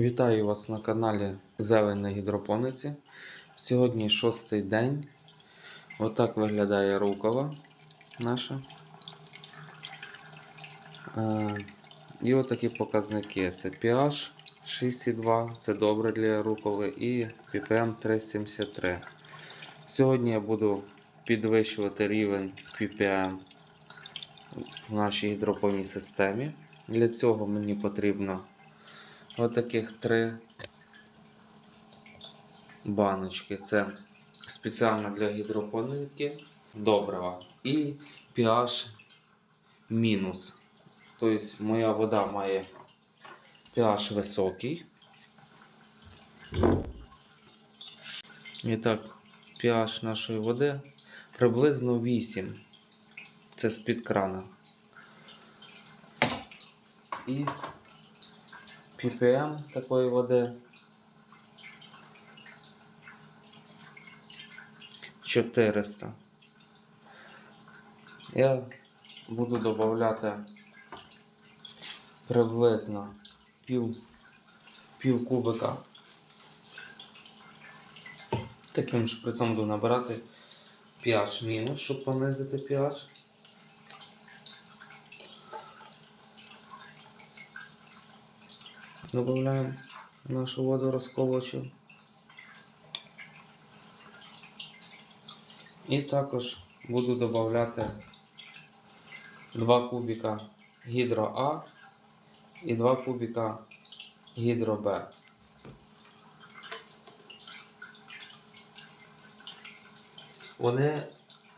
Вітаю вас на каналі Зелень гідропониці. Сьогодні шостий день. Отак виглядає рукола наша. Е, І отакі показники. Це pH 6,2, це добре для руколи, і ppm 373. Сьогодні я буду підвищувати рівень ppm в нашій гідропонній системі. Для цього мені потрібно отаких три баночки. Це спеціально для гідропоники добрива. І pH мінус. Тобто моя вода має pH високий. І так, pH нашої води приблизно 8. Це з-під крана. І ppm такої води 400. Я буду додати приблизно пів, пів кубика. Таким шприцом буду набирати pH мінус, щоб понизити pH. Добавляємо нашу воду розколочу. І також буду додати 2 кубика гідро А і 2 кубика гідро Б. Вони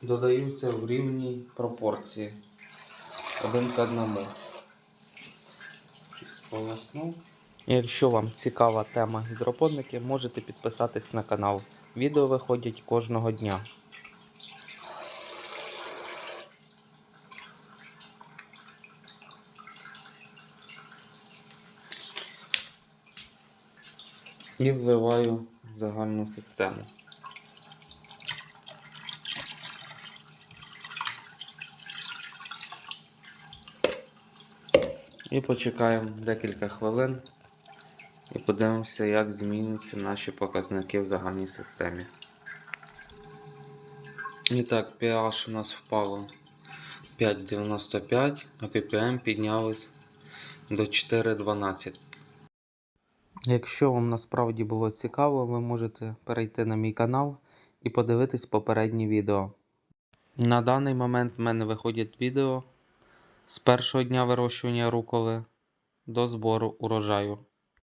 додаються в рівній пропорції один к одному. Полоснув. Якщо вам цікава тема гідропоники, можете підписатись на канал. Відео виходять кожного дня. І вливаю в загальну систему. І почекаємо декілька хвилин і подивимося, як змінюються наші показники в загальній системі. І так, pH у нас впало 5,95, а ppm піднялось до 4,12. Якщо вам насправді було цікаво, ви можете перейти на мій канал і подивитись попередні відео. На даний момент в мене виходять відео з першого дня вирощування руколи до збору урожаю.